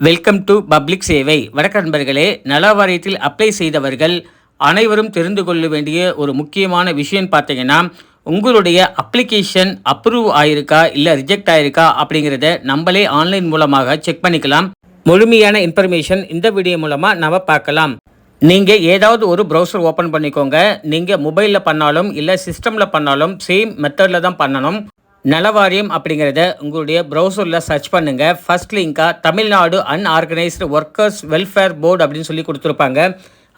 Welcome to public சேவை வணக்க நண்பர்களே நல வாரியத்தில் அப்ளை செய்தவர்கள் அனைவரும் தெரிந்து கொள்ள வேண்டிய ஒரு முக்கியமான விஷயம் பார்த்தீங்கன்னா உங்களுடைய அப்ளிகேஷன் அப்ரூவ் ஆயிருக்கா இல்லை ரிஜெக்ட் ஆயிருக்கா அப்படிங்கிறத நம்மளே ஆன்லைன் மூலமாக செக் பண்ணிக்கலாம். முழுமையான இன்ஃபர்மேஷன் இந்த வீடியோ மூலமாக நம்ம பார்க்கலாம். நீங்கள் ஏதாவது ஒரு ப்ரௌசர் ஓப்பன் பண்ணிக்கோங்க. நீங்கள் மொபைலில் பண்ணாலும் இல்லை சிஸ்டமில் பண்ணாலும் சேம் மெத்தடில் தான் பண்ணணும். நலவாரியம் அப்படிங்கிறத உங்களுடைய ப்ரௌசரில் சர்ச் பண்ணுங்கள் first லிங்காக Tamil Nadu unorganised workers welfare board அப்படின்னு சொல்லி கொடுத்துருப்பாங்க.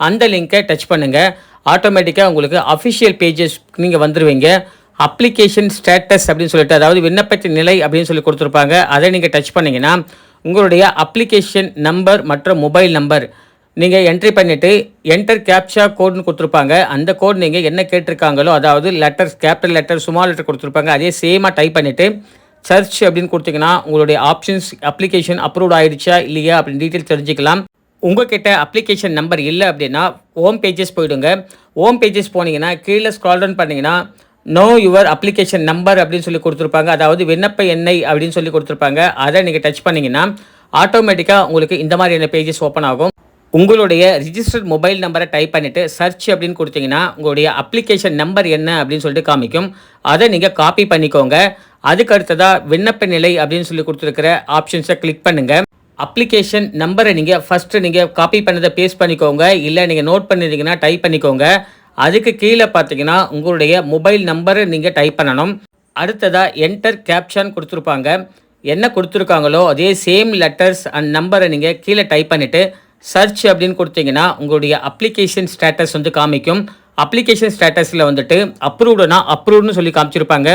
அந்த லிங்கை டச் பண்ணுங்கள் ஆட்டோமேட்டிக்காக உங்களுக்கு அஃபிஷியல் பேஜஸ் நீங்கள் வந்துடுவீங்க அப்ளிகேஷன் ஸ்டேட்டஸ் அப்படின்னு சொல்லிட்டு அதாவது விண்ணப்பத்தின் நிலை அப்படின்னு சொல்லி கொடுத்துருப்பாங்க. அதை நீங்கள் டச் பண்ணிங்கன்னா உங்களுடைய அப்ளிகேஷன் நம்பர் மற்றும் மொபைல் நம்பர் நீங்கள் என்ட்ரி பண்ணிவிட்டு என்டர் கேப்ஷா கோட்னு கொடுத்துருப்பாங்க. அந்த கோட் நீங்கள் என்ன கேட்டிருக்காங்களோ அதாவது letters capital letter small letter கொடுத்துருப்பாங்க. அதே சேமாக டைப் பண்ணிவிட்டு சர்ச் அப்படின்னு கொடுத்தீங்கன்னா உங்களுடைய ஆப்ஷன்ஸ் அப்ளிகேஷன் அப்ரூவ் ஆயிடுச்சா இல்லையா அப்படின்னு டீட்டெயில் தெரிஞ்சுக்கலாம். உங்ககிட்ட அப்ளிகேஷன் நம்பர் இல்லை அப்படின்னா ஹோம் பேஜஸ் போயிடுங்க. ஹோம் பேஜஸ் போனீங்கன்னா கீழே ஸ்க்ரால் டவுன் பண்ணிங்கன்னா நோ யுவர் அப்ளிகேஷன் நம்பர் அப்படின்னு சொல்லி கொடுத்துருப்பாங்க. அதாவது விண்ணப்ப எண்ணெய் அப்படின்னு சொல்லி கொடுத்துருப்பாங்க. அதை நீங்கள் டச் பண்ணிங்கன்னா ஆட்டோமேட்டிக்காக உங்களுக்கு இந்த மாதிரியான பேஜஸ் ஓப்பன் ஆகும். உங்களுடைய ரிஜிஸ்டர்ட் மொபைல் நம்பரை டைப் பண்ணிவிட்டு சர்ச் அப்படின்னு கொடுத்தீங்கன்னா உங்களுடைய அப்ளிகேஷன் நம்பர் என்ன அப்படின்னு சொல்லிட்டு காமிக்கும். அதை நீங்கள் காப்பி பண்ணிக்கோங்க. அதுக்கு அடுத்ததாக விண்ணப்ப நிலை அப்படின்னு சொல்லி கொடுத்துருக்கிற ஆப்ஷன்ஸை கிளிக் பண்ணுங்கள் அப்ளிகேஷன் நம்பரை நீங்கள் ஃபஸ்ட்டு நீங்கள் காப்பி பண்ணதை பேஸ்ட் பண்ணிக்கோங்க. இல்லை நீங்கள் நோட் பண்ணிருந்தீங்கன்னா டைப் பண்ணிக்கோங்க. அதுக்கு கீழே பார்த்தீங்கன்னா உங்களுடைய மொபைல் நம்பரை நீங்கள் டைப் பண்ணணும். அடுத்ததாக என்டர் கேப்ஷன் கொடுத்துருப்பாங்க. என்ன கொடுத்துருக்காங்களோ அதே சேம் லெட்டர்ஸ் அண்ட் நம்பரை நீங்கள் கீழே டைப் பண்ணிவிட்டு சர்ச் அப்படின்னு கொடுத்தீங்கன்னா உங்களுடைய அப்ளிகேஷன் ஸ்டேட்டஸ் வந்து காமிக்கும். அப்ளிகேஷன் ஸ்டேட்டஸில் வந்துட்டு அப்ரூவ்டுனா அப்ரூவ்னு சொல்லி காமிச்சிருப்பாங்க.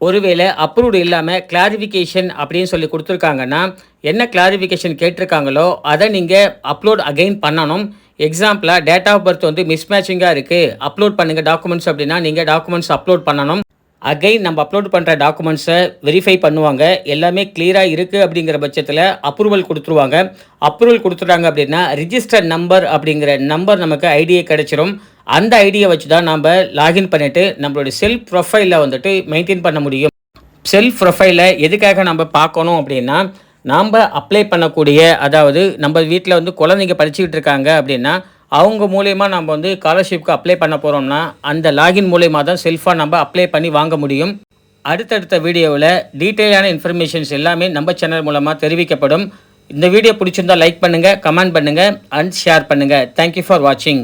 ஒருவேளை அப்ரூவ்டு இல்லாமல் கிளாரிஃபிகேஷன் அப்படின்னு சொல்லி கொடுத்துருக்காங்கன்னா என்ன கிளாரிஃபிகேஷன் கேட்டிருக்காங்களோ அதை நீங்கள் அப்லோட் அகைன் பண்ணணும். எக்ஸாம்பிளாக டேட் ஆஃப் பர்த் வந்து மிஸ்மேட்சிங்காக இருக்குது அப்லோட் பண்ணுங்கள் டாக்குமெண்ட்ஸ் அப்படின்னா நீங்கள் டாக்குமெண்ட்ஸ் அப்லோட் பண்ணணும். அகைன் நம்ம அப்லோட் பண்ணுற டாக்குமெண்ட்ஸை வெரிஃபை பண்ணுவாங்க. எல்லாமே கிளியராக இருக்குது அப்படிங்கிற பட்சத்தில் அப்ரூவல் கொடுத்துருவாங்க. அப்ரூவல் கொடுத்துட்டாங்க அப்படின்னா ரிஜிஸ்டர் நம்பர் அப்படிங்கிற நம்பர் நமக்கு ஐடியை கிடச்சிரும். அந்த ஐடியை வச்சு தான் நம்ம லாகின் பண்ணிவிட்டு நம்மளுடைய செல்ஃப் ப்ரொஃபைலில் வந்துட்டு மெயின்டைன் பண்ண முடியும். செல்ஃப் ப்ரொஃபைலை எதுக்காக நம்ம பார்க்கணும் அப்படின்னா நாம் அப்ளை பண்ணக்கூடிய அதாவது நம்ம வீட்டில் வந்து குழந்தைங்க படிச்சுக்கிட்டு இருக்காங்க அப்படின்னா அவங்க மூலயமா நம்ம வந்து ஸ்காலர்ஷிப்க்கு அப்ளை பண்ண போகிறோம்னா அந்த லாகின் மூலயமா தான் செல்ஃபாக நம்ம அப்ளை பண்ணி வாங்க முடியும். அடுத்தடுத்த வீடியோவில் டீட்டெயிலான இன்ஃபர்மேஷன்ஸ் எல்லாமே நம்ம சேனல் மூலமாக தெரிவிக்கப்படும். இந்த வீடியோ பிடிச்சிருந்தா லைக் பண்ணுங்கள் கமெண்ட் பண்ணுங்கள் அண்ட் ஷேர் பண்ணுங்கள் தேங்க்யூ ஃபார் வாட்சிங்